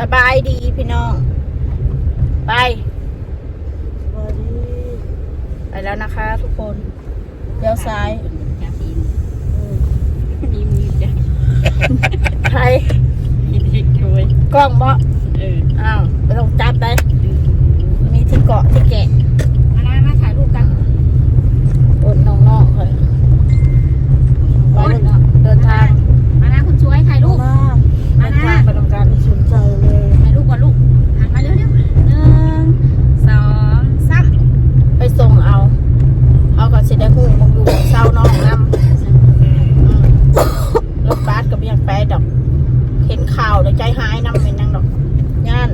สบายดีพี่น้อง ไปสวัสดีไปแล้วนะคะ ทุกคนเลี้ยวซ้ายมีมือจ้ะใครมีเด็กด้วยกล้องบ่เอออ้าวไปต้องจับได้มีที่เกาะที่แกะมานะมาถ่ายรูปกัน บนน้องๆเลยไปเลยเนาะเดินทาง มานะคุณช่วยถ่ายรูป มา มา เดิน นะ ทางไปตรงกัน ไม่สนใจเลย ถ่ายรูปก่อนลูกหันมาเร็วๆหนึ่งสองสาม ไปส่งเอา เอาก็สิได้หูมึงอยู่เศร้าน้องนำอืมรถบัสก็ยังไปดอก เห็นข่าวแล้วใจหายนำเป็นนังดอกย่าน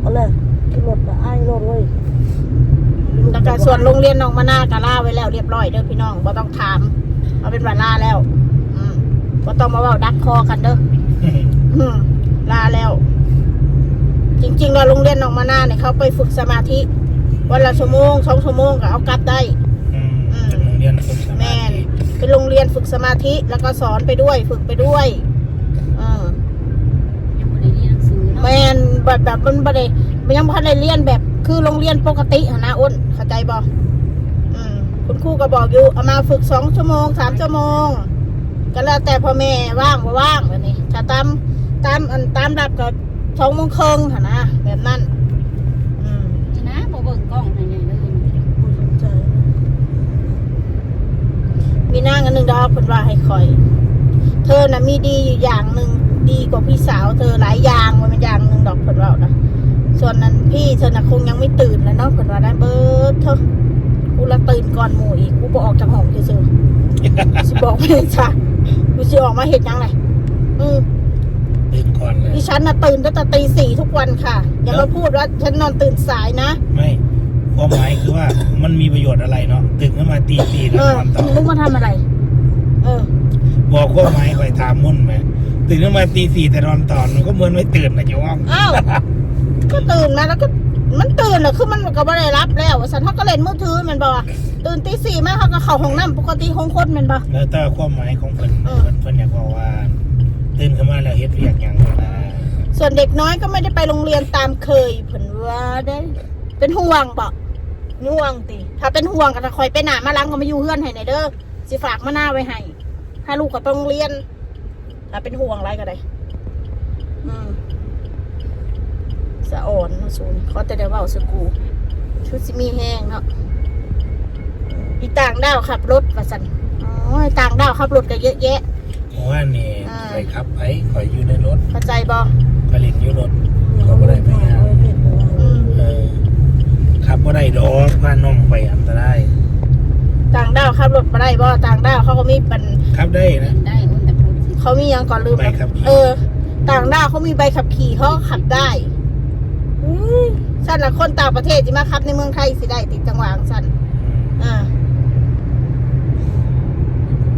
เอาเลยขึ้นรถมาไอ้รถเว้ยแล้วก็ส่วนโรงเรียนน้องมะนากาล่าไว้แล้วเรียบร้อยเด้อพี่น้องบ่ต้องถามเอาเป็นว่าล่าแล้ว อืมบ่ต้องมาเว้าดักคอกันเด้ออืมลาแล้ว จริงๆแล้วโรงเรียนน้องมะนาเนี่ยเขาไปฝึกสมาธิวันละชั่วโมงสองชั่วโมงก็เอากลับได้อืมเป็นโรงเรียนฝึกสแมมานธิเป็นโรงเรียนฝึกสมาธิแล้วก็สอนไปด้วย ฝึกไปด้วยอืม ยังไม่ได้เรียนหนังสือเนาะ แมนแบบแบบมันบ่ได้มันยังพันได้เรียนแบบ คือโรงเรียนปกติหนนะอ้นเข้าใจบ่อืมคุณครูก็บอกอยู่เอามาฝึกสองชั่วโมงสามชั่วโมง ก็แล้วแต่พ่อแม่ว่างบ่ว่างแบบนี้ถ้าตามตามอันตามรับก็สองโมงครึ่งหนนะแบบนั้นอืมนี่นะโบเบิ่งกล้องให้ใหญ่เลยไม่สนใจมีนางอันหนึ่งดอกเพิ่นว่าให้คอย เธอน่ะมีดีอยู่อย่างหนึ่ง ดีกว่าพี่สาวเธอหลายอย่างมันเป็นอย่างหนึ่งดอกเพิ่นว่านะส่วนนั้นพี่เธอน่ะคงยังไม่ตื่นแล้วเนาะเพิ่นว่าได้เบิดเธอกูละตื่นก่อนหมู่อีกกูบ่ออกจากห้องซื่อๆสิบอกไม่ได้จ้ะกูสิออกมาเฮ็ดหยังไงอืมตื่นก่อนเลยดิฉันน่ะตื่นตั้งแต่ตีสี่ทุกวันค่ะ อย่ามาพูดว่าฉันนอนตื่นสายนะ ไม่ความหมายคือว่ามันมีประโยชน์อะไรเนาะตื่นขึ้นมาตีสี่แล้เอวอนอนต่อมึงมาทำอะไร เออ บอกความหมายคอยถามมุ่นไหม ตื่นขึ้นมาตีสี่แต่นอนต่อมันก็เหมือนไม่ตื่นนะจ๊ว่องอ้าวก็ตื่นมาแล้วก็มันตื่นเหรอคือมันก็ไม่ได้รับแล้วสันเขาก็เล่นมือถือแมันบอกว่าตื่นตีสี่มาเขาก็เข้าห้องน้ำปกติของคนแมันบอแล้วแต่ความหมายของเพิ่นเออเพิ่นเพิ่นอยากบอกว่า ตื่นขึ้นมาแล้วเฮ็ดเรียกอย่างนะส่วนเด็กน้อยก็ไม่ได้ไปโรงเรียนตามเคยเพิ่นว่าได้ เป็นห่วงบอกห่วงติถ้าเป็นห่วงก็จะคอยไปหนามาล้างก็มาอยู่เฮือนให้หน่อยเด้อสิฝากมาหน้าไว้ให้ถ้าลูกก็ไปโรงเรียน ถ้าเป็นห่วงอะไรก็ได้อืมสะอ่อนเนาะสูนเขาแต่ได้เว่าสกูชุดสิมีแห้งเนาะอีต่างดาวขับรถว่าสันอ๋อต่างดาวขับรถก็เยอะแยะ เพราะว่านี่อ่า ไปขับไปคอยอยู่ในรถเข้าใจบอไปเล่นอยู่รถเขาเขาไม่บ่ได้ได้ไปไปหางานเอาเพชรเอาอืม เออขับบ่ได้ดอกพาน้องไปอันตรายต่างดาวขับรถมาได้บอต่างดาวเขาก็มีปันขับได้นะ ได้อ้นแต่พูดสิ เขามีหยังก่อนลืมใบขับขี่ เออ ต่างดาวเขามีใบขับขี่เขาก็ขับได้อุ้ยสั้นละคนต่างประเทศที่มาขับในเมืองไทยสิได้ติดจังหวะของสั้นอ่า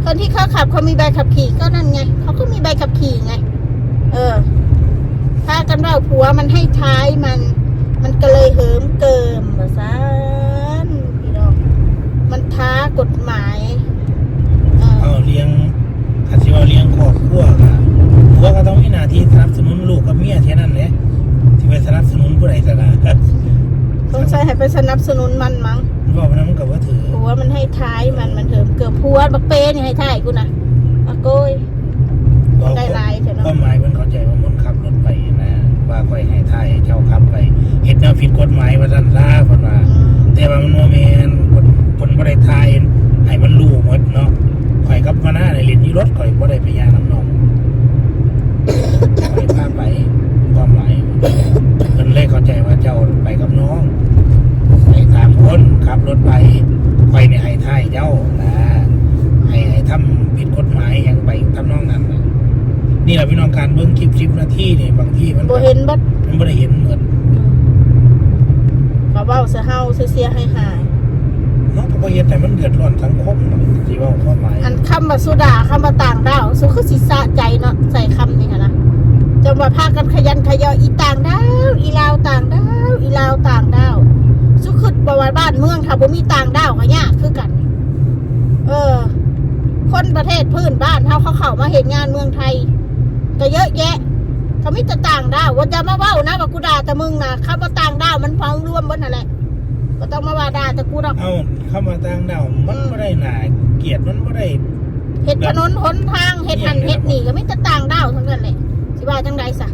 คนที่เขาขับเขามีใบขับขี่ก็นั่นไงเขาก็มีใบขับขี่ไง เออ ถ้ากันว่าผัวมันให้ท้ายมัน มันก็เลยเหิมเกิมแบบซันพี่น้องมันท้ากฎหมายเออ เอาเลี้ยงถ้าสิว่าเลี้ยงครอบครัวก็ผัวก็ต้องมีหน้าที่สนับสนุนลูกกับเมียแค่นั้นแหละที่ไปสนับสนุนผู้ใดก็ได้ สงสัยให้ไปส นับสนุนมันมั้งบอกว่านั้นมันก็บ่ถือผัวมันให้ท้ายมันมันเหิมเกิมผัวบักเป้นี่ให้ท้ายกูนะอะโกยบอกได้หลายเถอะเนาะความหมายมันเข้าใจว่ามันขับรถไปนะว่าค่อยให้ทายให้เจ้าขับไปเฮ็ดแนวผิดกฎหมายว่าซั่นซะเพิ่นว่าอืมแต่ว่ามันบ่แม่นเพิ่นเพิ่นบ่ได้ทายให้มันรู้หมดเนาะข่อยกับมาหน้าได้เล่นอยู่รถข่อยบ่ได้ไปย่างน้ำน้องข่อยพาไปความหมายเพิ่นเลยเข้าใจว่าเจ้าไปกับน้องไปสามคน ขับรถไปข่อยเนี่ยให้ทายเจ้านะให้ให้ทำผิดกฎหมายอย่างไปทำนองนั้นน่ะนี่แหละพี่น้องการเบิ้งคลิปสิบนาทีนี่บางที่มันบ่เห็นบัดมันไม่ได้เห็นเหมือนก็เว้าเสียเฮาเสียๆให้หายเนาะเพราะว่าเห็นแต่มันเดือดร้อนสังคมเนาะที่ว่าความหมายอันคำว่าสุดาคำว่าต่างดาวสุคือสิสะใจเนาะใส่คำนี่ค่ะนะจนว่าพากันขยันขยออีต่างดาวอีลาวต่างดาวอีลาวต่างดาวสุ คือประวัติบ้านเมืองค่ะบ่มีต่างดาวก็ยากคือกัน เออ คนประเทศพื้นบ้านเฮาเขาเข้ามาเห็นงานเมืองไทยก็เยอะแยะเขาไม่จะต่างดาวว่าจะมาเว้านะว่ากูด่าแต่มึงนะคำว่าต่างดาวมันฟังรวมบนนั่นแหละก็ต้องมาว่าด่าแต่กูดอกเอาเข้ามาต่างดาวมันไม่ได้หนาเกลียดมันไม่ได้เห็ดถนนหนทางเห็ดหันเห็ดนี่ก็ไม่จะต่างดาวทั้งนั้นแหละสิว่าจังใดซะ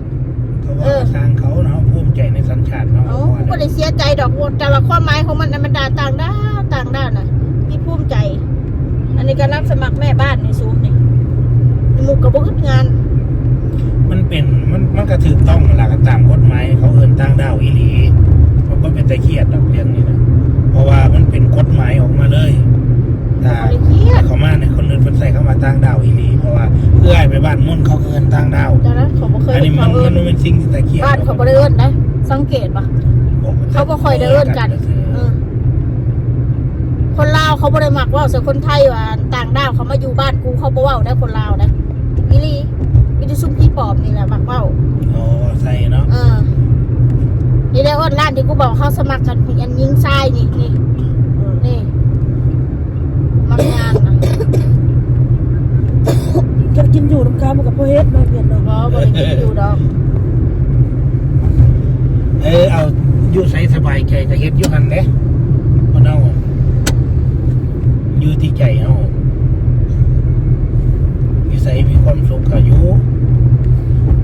เขาเอว่าอทางเขาเนาะภูมิใจในสัญชาติเนาะเอ้ากูก็ได้เสียใจดอกแต่ว่าความหมายของมันน่ะมันด่าต่างดาวต่างดาวน่ะพี่ภูมิใจ อันนี้ก็รับสมัครแม่บ้านในซูมนี่หมุกกับบุกงาน มันเป็นมันมันก็ถูกต้องหลักตามกฎหมายเขาเอินต่างดาวอีหลีมันก็เป็นแต่เครียดดอกเรื่องนี้นะเพราะว่ามันเป็นกฎหมายออกมาเลยถ้าบริเครียดเขามาในยคนอื่นเป็นใส่เข้ามาต่างดาวอีหลี บ้านมุ่นเขาเอินต่างดาว ดังนั้นเขาบ่เคยอันนี้มัเขานเอิมันนเป็นสิ่งที่แต่เครียดบ้านเขาบ่ได้เอิ้นนะสังเกตปะ เขาบ่ค่อยได้เอิ้นกัน เออคนลาวเขาบ่ได้มักเว่าส่วนคนไทยว่าต่างดาวเขามาอยู่บ้านกูเขาบ่เว้าได้คนลาวนะอีหลีมีแต่ซุ่มพี่ปอบนี่แหละมักเว้า โอ้ใส่เนาะเออนี่ได้อ้นร้านที่กูบอกเขาสมัครกันอันยิงทรายนี่นี่นี่มักงานนะ จะกินอยู่น้ำค้างมันกับพ่อเฮ็ดเนาะเพียนเนาะบ่บ่ได้กินอยู่ดอกเออเอาอยู่ใส่สบายใจก็เฮ็ดอยู่หันเด้บ่เนาอยู่ที่ใจเฮาอยู่ใส่มีความสุขก็อยู่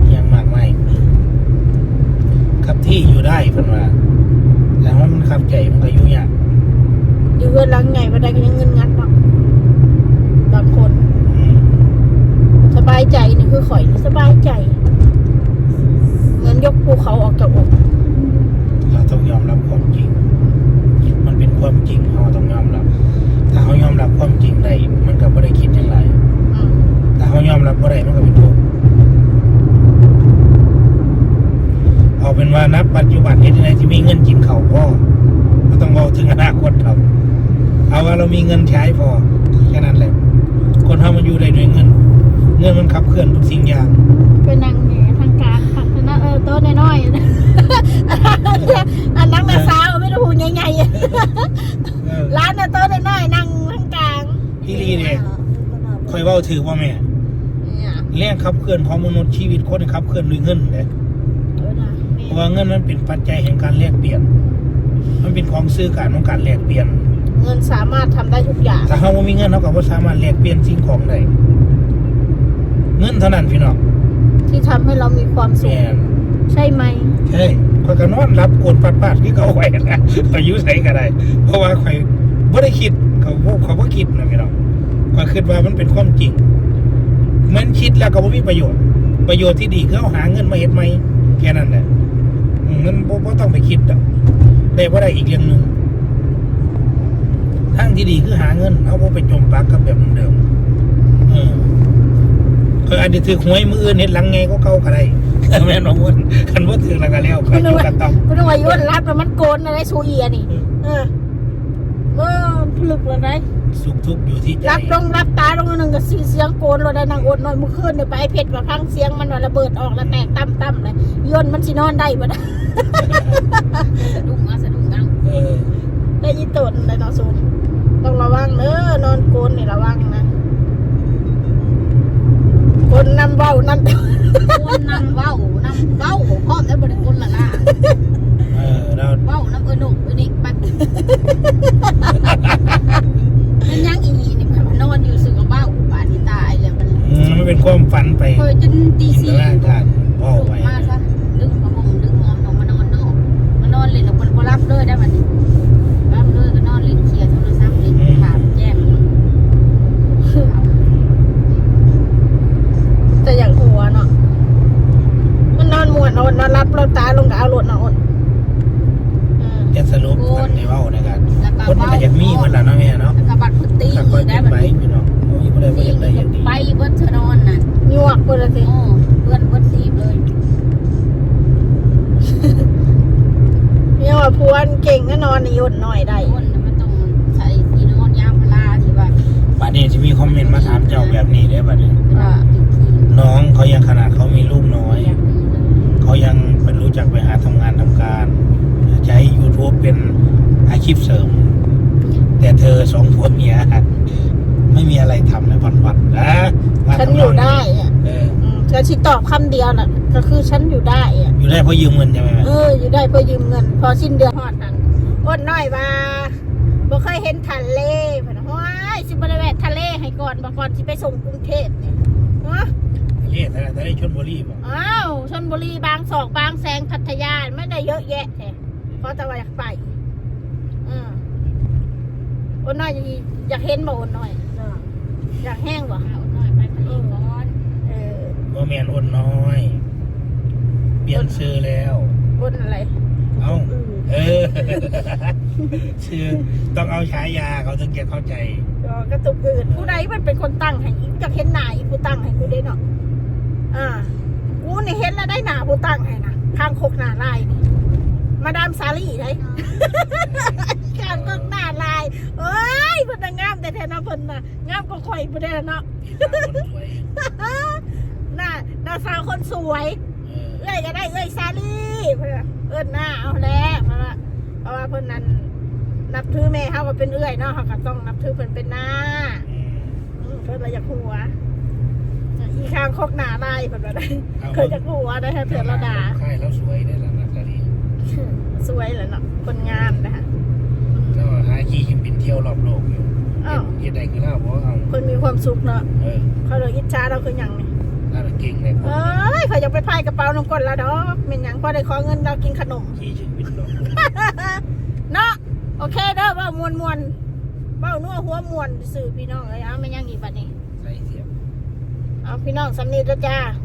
อยังมากมายครับที่อยู่ได้เพิ่นว่าแต่ว่ามันขับใจมันก็อยู่ยากอยู่เรือนหลังใหญ่บ่ได้ก็ยังเงินงัดเนาะบางคน อืม สบายใจนี่คือข่อยนี่สบายใจ เหมือนยกภูเขาออกจากอกเราต้องยอมรับความจริง มันเป็นความจริงเราต้องยอมรับ ถ้าเขายอมรับความจริงได้มันก็บ่ได้คิดอย่างไรอืมถ้าเขายอมรับบ่ได้มันก็เป็นทุกข์เอาเป็นว่านับปัจจุบันนี้ที่ไหนที่มีเงินกินเขาวพอไม่ต้องบอกถึงอนาคตครับเอาว่าเรามีเงินใช้พอ ลื่อนทุกสิ่งอย่างไปนั่งเนี่ยทางกลางผักนะเออโต๊ะน้อยๆอันนั่งนาสาวไม่รู้หูใหญ่ๆเออร้านน่ะโต๊ะน้อยๆนั่งทางกลางพี่ลีเนี่ยคอยเว่าถือว่าแม่เนี่ยแรงขับเคลื่อนของมนุษย์ชีวิตคนขับเคลื่อนด้วยเงินเลยเออนะเพราะว่าเงินมันเป็นปัจจัยแห่งการแลกเปลี่ยน มันเป็นของซื้อการของการแลกเปลี่ยน เงินสามารถทำได้ทุกอย่าง ถ้าเขาไม่มีเงินเขาก็บ่สามารถแลกเปลี่ยนสิ่งของได้เงินเท่านั้นพี่น้องที่ทำให้เรามีความสุแม่ขนใช่ไหม ใช่ข่อยก็นอนรับโกนปัดปาดที่เขาไว้นะข่อยอยุ่ใส่ก็ได้ เพราะว่าข่อยบ่ได้คิดเขาบ่เขาบ่คิดนะพี่น้องข่อยคิดว่ามันเป็นความจริงเหมือนคิดแล้วก็บ่มีประโยชน์ ประโยชน์ที่ดีคือเอาหาเงินมาเฮ็ดใหม่แค่นั้นแหละอืมมันบ่บ่ต้องไปคิดดอกได้บ่ได้อีกเรื่องหนึงทางที่ดีคือหาเงินเอาบ่ไปจมปักกับแบบเดิมเออเคยอาจจะถือหวยมืออื่นเฮ็ดหลังไงก็เก่าก็ได้แม่นบ่ม่วนคันบ่ถือแล้วก็แล้วก็อยู่กันต้องไม่ต้องว่ายุ่นรับแล้วมันโกนอะไรชูเอียนี่ เออเออพลึกแล้วไงสุขทุกข์อยู่ที่ใจรับลงรับตาลงหนึ่งก็สีเสียงโกนเราได้นางอดนอนเมื่อคืนเนี่ยไปไอ้เพชรมาพังเสียงมันว่าระเบิดออกแล้วแตกตั้มตั้มเลยย่นมันสินอนได้บ่ได้สะดุ้งอะสะดุ้งอะเออได้ยี่ตนเลยเนาะสูต้องระวังเด้อนอนโกนนี่ระวังนะ คนนำเบ้านำคนนำเว้านำเว้าพร้อมแล้วบริคนละล่ะเออแล้วเว้าน้ำเออหนุ่มเออนี่ไปมันยังอีนี่มันนอนอยู่สึกว่าเว้าป่านที่ตายแล้วมันอืมมันเป็นความฝันไปเคยจนตีจินสี่ ตนาการพ่อ ลุก ไป มาซะดึงผ้าห่มดึงหมอนออกมานอนนอกมานอนเล่นแล้วคนก็รับเลยได้บัดนี้รับเลยก็นอนเล่นเคลียร์โทรศัพท์เล่นถามแจ้ม แต่อย่างหัวเนาะมันนอนมวนนอนนอนรับเราตาลงกับเอารถนอนเออ จะสรุปคนในเว้านะครับ แล้วก็ คนมัน เว้า ก็อยากมีมันล่ะเนาะแม่เนาะ แล้วก็บัดพุตตี ถ้าค่อย ได้ เป็น บัด ไป นี้ พี่น้องโอ้ยบ่ได้บ่ ตี อยากได้อย่างดี ไปเบิดเธอนอนน่ะ ยวกเพื่อนสิ โอ้เพื่อนเบิดสีบเลย เนี่ย ว่านเก่งก็นอนในยนหน่อยได้คนน่ะมันต้องใช้ทีนอนยางพลาที่ว่าบัดนี้จะมีคอมเมนต์มาถามเจ้าแบบนี้ได้บัดนี้ ว่าอีกทีน้องเขายังขนาดเขามีลูกน้อย อย่างนี้เลยเขายังเป็นรู้จักไปหาทำงานทำการใช้ YouTube เป็นอาชีพเสริม แต่เธอสองผัวเมียไม่มีอะไรทำในวันๆนะว่า ฉัน ทำ อยู่ได้อะ เออ อืมเธอ ชิตอบคำเดียวน่ะเธก็คือฉันอยู่ได้อะอยู่ได้เพราะยืมเงินใช่ไหมแม่เออ อยู่ได้เพื่อยืมเงิน พอสิ้นเดือนหอดนั่นอดน้อยว่าบ่เคยเห็นทะเลพะนะว้ายสิบ่ได้แวะทะเลให้ก่อนบ่ก่อนสิไปส่งกรุงเทพเนี่ยฮะ ทะเลทะเลทะเลชลบุรีป่ะอ้าวชนบุรีบางศอกบางแสงพัทยาไม่ได้เยอะแยะแท้เพราะแต่ว่าอยากไปอืมอดน้อยอยากอยากเห็นบ่อดน้อยจ้ะอยากแห้งบ่เอาหน่อยไปทะเลก่อนเอ อว่าแมนอ้นน้อย เปลี่ยนชื่อแล้วอดอะไร เอ้าอืมเออ ชื่อต้องเอาฉายาเขาถึงจะเข้าใจก็กระตุกอื่นผู้ใดมันเป็นคนตั้งให้อีกอยากเห็นหน้าอีผู้ตั้งให้กูได้เนาะอ่ากูนี่เห็นแล้วได้หน้าผู้ตั้งให้นะข้างคกหน้าลายนี่มาดามซาลี่ไดข้างคกหน้าลายเอ้ยเพิ่นน่ะงามแต่แท้ๆเนาะเพิ่นน่ะงามกว่าข่อยผู้ใดเนาะ หน้าหน้าสาวคนสวย เอ้ยก็ได้เอ้ยซาลี่เพิ่นว่าเอิ้นหน้าเอาแล้วเพราะว่าเพราะว่าเพิ่นนั้นนับถือแม่เฮาก็เป็นเอื้อยเนาะเฮาก็ต้องนับถือเพิ่นเป็นหน้าอืมเพิ่นเลยอยากหัวอีข้างคกหน้าลายเพิ่นว่าได้เอาเคยจะหัวได้ให้เพื่อนเราด่าค่ายแล้วสวยได้แล้วนะตอนนี้สวยเลยเนาะคนงามนะคะแล้วหาขี่ขิมบินเที่ยวรอบโลกอยู่อ้าวเฮ็ดได้คือเล่าเพราะเอาคนมีความสุขเนาะเออเขาเลยอิจฉาเราคือหยังนี่ น่าจะเก่งเลยผมเอ้ยเขาอยากไปพายกระเป๋าน้ำก้นแล้วดอกเป็นหยังพอได้ขอเงินเรากินขนม ขี่ชิงบินรอบโลกเนาะโอเคเด้อเว่ามวนมวนๆเว้านัวหัวมวนสื่อพี่น้องเอ้ยเอาไม่ยังอีกบัดนี้ ใส่เสียบ เอาพี่น้องสำนีเด้อจ้าเ